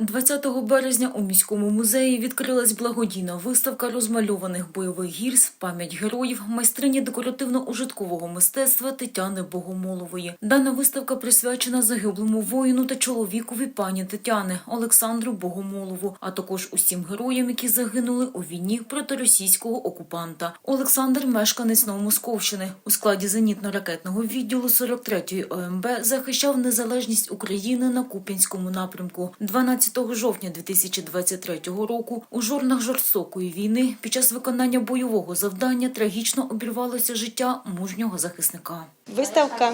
20 березня у міському музеї відкрилась благодійна виставка розмальованих бойових гільз «Пам'ять героїв» майстрині декоративно-ужиткового мистецтва Тетяни Богомолової. Дана виставка присвячена загиблому воїну та чоловікові пані Тетяни Олександру Богомолову, а також усім героям, які загинули у війні проти російського окупанта. Олександр мешканець Новомосковщини у складі зенітно-ракетного відділу 43-ї ОМБ захищав незалежність України на Куп'янському напрямку. 12 жовтня 2023 року у жорнах жорстокої війни під час виконання бойового завдання трагічно обірвалося життя мужнього захисника. Виставка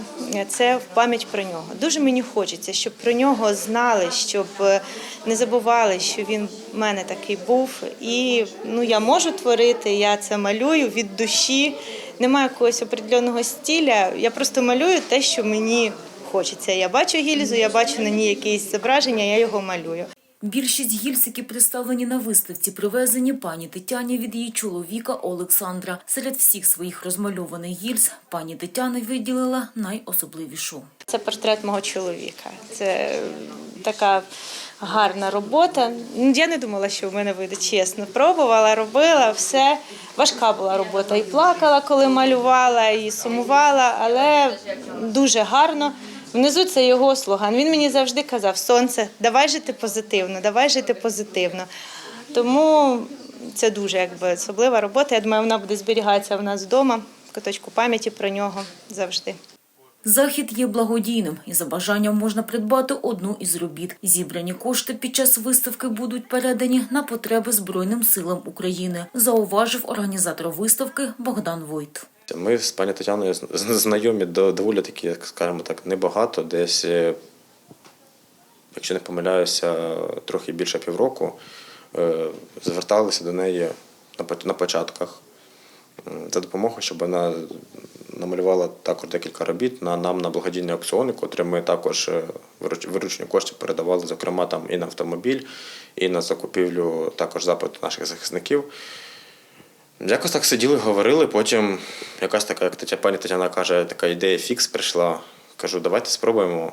це в пам'ять про нього. Дуже мені хочеться, щоб про нього знали, щоб е, не забували, що він в мене такий був. І ну я можу творити, я це малюю від душі. Немає якогось определеного стиля. Я просто малюю те, що мені хочеться. Я бачу гільзу, я бачу на ній якісь зображення, я його малюю. Більшість гільз, які представлені на виставці, привезені пані Тетяні від її чоловіка Олександра. Серед всіх своїх розмальованих гільз пані Тетяна виділила найособливішу. Це портрет мого чоловіка. Це така гарна робота. Ну, Я не думала, що в мене вийде чесно. Пробувала, робила все. Важка була робота. І плакала, коли малювала, і сумувала, але дуже гарно. Внизу це його слоган. Він мені завжди казав: Сонце, давай жити позитивно, давай жити позитивно. Тому це дуже якби особлива робота. Я думаю, вона буде зберігатися в нас вдома, в куточку пам'яті про нього завжди. Захід є благодійним, і за бажанням можна придбати одну із робіт. Зібрані кошти під час виставки будуть передані на потреби Збройним силам України, зауважив організатор виставки Богдан Войт. Ми з пані Тетяною знайомі доволі таки, як скажімо так, небагато. Десь, е, якщо не помиляюся, трохи більше півроку. Е, Зверталися до неї на початках за допомогою, щоб вона намалювала також декілька робіт на нам на благодійний аукціон, котрі ми також е, вируч- кошти передавали, зокрема там і на автомобіль, і на закупівлю також запиту наших захисників. Якось так сиділи, говорили, потім якась така, як Тетя, пані Тетяна каже, така ідея фікс прийшла. Кажу, давайте спробуємо.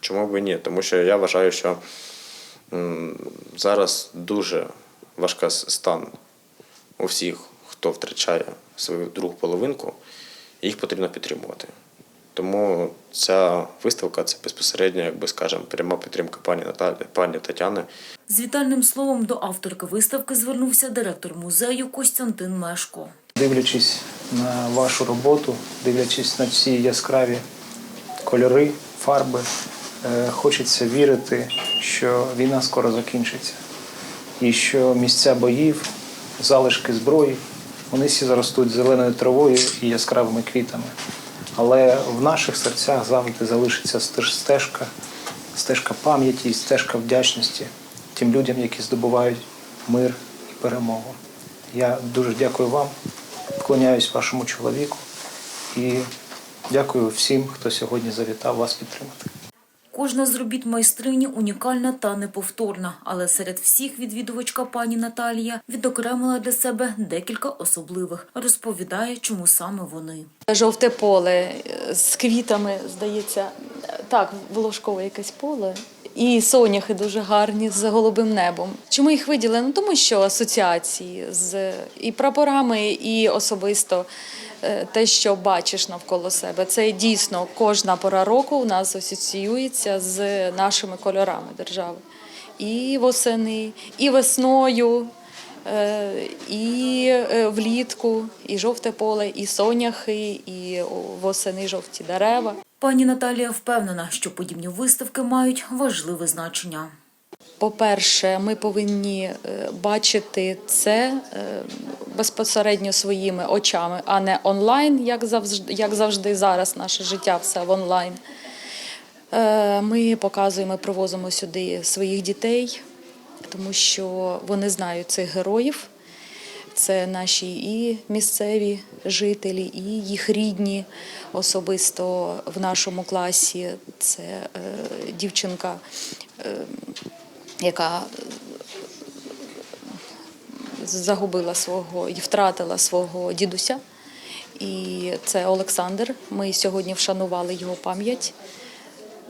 Чому б і ні? Тому що я вважаю, що зараз дуже важкий стан у всіх, хто втрачає свою другу половинку, їх потрібно підтримувати. Тому ця виставка це безпосередньо, як би скажемо, пряма підтримка пані Наталі, пані Тетяни. З вітальним словом до авторки виставки звернувся директор музею Костянтин Мешко. Дивлячись на вашу роботу, дивлячись на ці яскраві кольори, фарби, е, хочеться вірити, що війна скоро закінчиться. І що місця боїв, залишки зброї, вони всі заростуть зеленою травою і яскравими квітами. Але в наших серцях завжди залишиться стежка, стежка пам'яті і стежка вдячності тим людям, які здобувають мир і перемогу. Я дуже дякую вам, вклоняюсь вашому чоловіку і дякую всім, хто сьогодні завітав вас підтримати. Кожна з робіт майстрині унікальна та неповторна, але серед всіх відвідувачка пані Наталія відокремила для себе декілька особливих. Розповідає, чому саме вони. Жовте поле е, з квітами, здається, так, волошкове якесь поле. І соняхи дуже гарні з голубим небом. Чому їх виділи? Ну тому що асоціації з і прапорами, і особисто те, що бачиш навколо себе. Це дійсно кожна пора року у нас асоціюється з нашими кольорами держави. І восени, і весною, Е, і е, влітку, і жовте поле, і соняхи, і восени жовті дерева. Пані Наталія впевнена, що подібні виставки мають важливе значення. По-перше, ми повинні е, бачити це е, безпосередньо своїми очами, а не онлайн, як завжди, як завжди зараз наше життя все в онлайн. Е, Ми показуємо, привозимо сюди своїх дітей, тому що вони знають цих героїв. Це наші і місцеві жителі, і їх рідні. Особисто в нашому класі це дівчинка, яка загубила свого і втратила свого дідуся. І це Олександр. Ми сьогодні вшанували його пам'ять.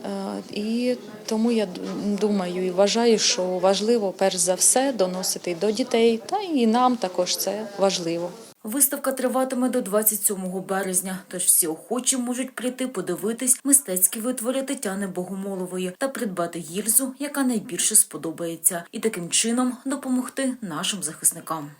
Е, І тому я думаю і вважаю, що важливо перш за все доносити до дітей, та і нам також це важливо. Виставка триватиме до 27 березня, тож всі охочі можуть прийти подивитись мистецькі витвори Тетяни Богомолової та придбати гільзу, яка найбільше сподобається, і таким чином допомогти нашим захисникам.